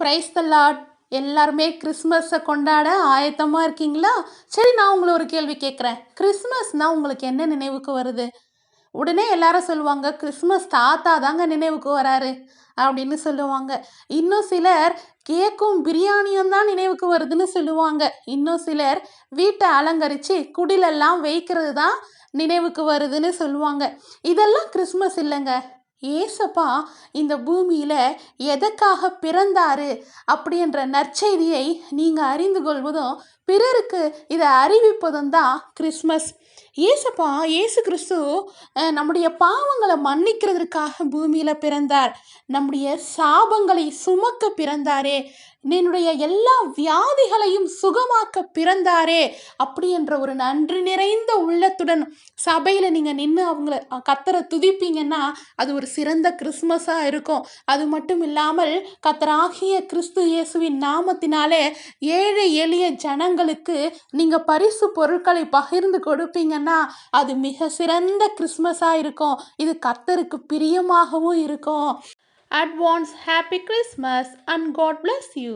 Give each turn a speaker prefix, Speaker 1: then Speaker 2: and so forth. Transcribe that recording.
Speaker 1: Praise the lot எல்லாருமே கிறிஸ்மஸை கொண்டாட ஆயத்தமாக இருக்கீங்களா? சரி நான் உங்களை ஒரு கேள்வி கேட்குறேன். கிறிஸ்மஸ்னால் உங்களுக்கு என்ன நினைவுக்கு வருது? உடனே எல்லாரும் சொல்லுவாங்க கிறிஸ்மஸ் தாத்தா தாங்க நினைவுக்கு வராரு அப்படின்னு சொல்லுவாங்க. இன்னும் சிலர் கேக்கும் பிரியாணியும் தான் நினைவுக்கு வருதுன்னு சொல்லுவாங்க. இன்னும் சிலர் வீட்டை அலங்கரித்து குடிலெல்லாம் வைக்கிறது தான் நினைவுக்கு வருதுன்னு சொல்லுவாங்க. இதெல்லாம் கிறிஸ்மஸ் இல்லைங்க. ஏசப்பா இந்த பூமியில் எதற்காக பிறந்தாரு அப்படின்ற நற்செய்தியை நீங்கள் அறிந்து கொள்வதும் பிறருக்கு இதை அறிவிப்பதும் தான் கிறிஸ்மஸ். ஏசப்பா இயேசு கிறிஸ்து நம்முடைய பாவங்களை மன்னிக்கிறதுக்காக பூமியில் பிறந்தார். நம்முடைய சாபங்களை சுமக்க பிறந்தாரே. என்னுடைய எல்லா வியாதிகளையும் சுகமாக்க பிறந்தாரே அப்படி என்ற ஒரு நன்றி நிறைந்த உள்ளத்துடன் சபையில் நீங்கள் நின்று அவங்கள கத்தரை துதிப்பீங்கன்னா அது ஒரு சிறந்த கிறிஸ்மஸாக இருக்கும். அது மட்டும் இல்லாமல் கத்தராகிய கிறிஸ்து இயேசுவின் நாமத்தினாலே ஏழை எளிய ஜனங்கள் ஜனங்களுக்கு நீங்கள் பரிசு பொருட்களை பகிர்ந்து கொடுப்பீங்கன்னா அது மிக சிறந்த கிறிஸ்மஸாக இருக்கும். இது கர்த்தருக்கு பிரியமாகவும் இருக்கும். Advance happy Christmas and God bless you